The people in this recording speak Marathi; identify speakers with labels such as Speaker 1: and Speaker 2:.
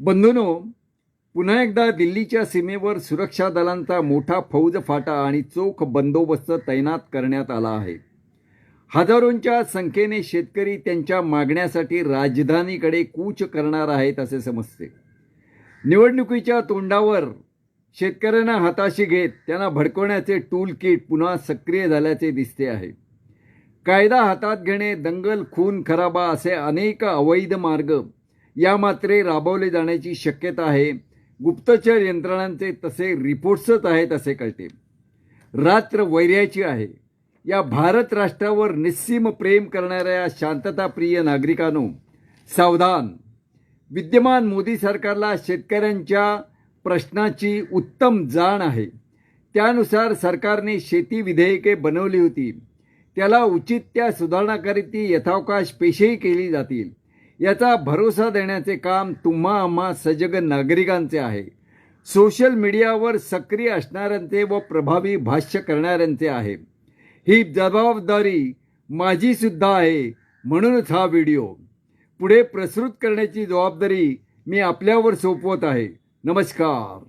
Speaker 1: बंधूनो पुन्हा एकदा दिल्लीच्या सीमेवर सुरक्षा दलांचा मोठा फौज फाटा आणि चोख बंदोबस्त तैनात करण्यात आला आहे. हजारोंच्या संख्येने शेतकरी त्यांच्या मागण्यासाठी राजधानीकडे कूच करणार आहेत असे समजते. निवडणुकीच्या तोंडावर शेतकऱ्यांना हाताशी घेत त्यांना भडकवण्याचे टूल किट पुन्हा सक्रिय झाल्याचे दिसते आहे. कायदा हातात घेणे दंगल खून खराबा असे अनेक अवैध मार्ग या मात्रे राबवले जाण्याची शक्यता आहे. गुप्तचर यंत्रणांचे तसे रिपोर्ट्सच आहेत असे कळते. रात्र वैर्याची आहे. या भारत राष्ट्रावर निस्सीम प्रेम करणाऱ्या शांतताप्रिय नागरिकांनो सावधान. विद्यमान मोदी सरकारला शेतकऱ्यांच्या प्रश्नाची उत्तम जाण आहे. त्यानुसार सरकारने शेती विधेयके बनवली होती. त्याला उचित त्या सुधारणाकरिती यथावकाश पेशही केली जातील. याचा भरोसा देण्याचे काम तुम्हा आम्हा सजग नागरिकांचे आहे. सोशल मीडियावर सक्रिय असणाऱ्यांचे व प्रभावी भाष्य करणाऱ्यांचे आहे. ही जबाबदारी माझीसुद्धा आहे म्हणूनच हा व्हिडिओ. पुढे प्रसृत करण्याची जबाबदारी मी आपल्यावर सोपवत आहे. नमस्कार.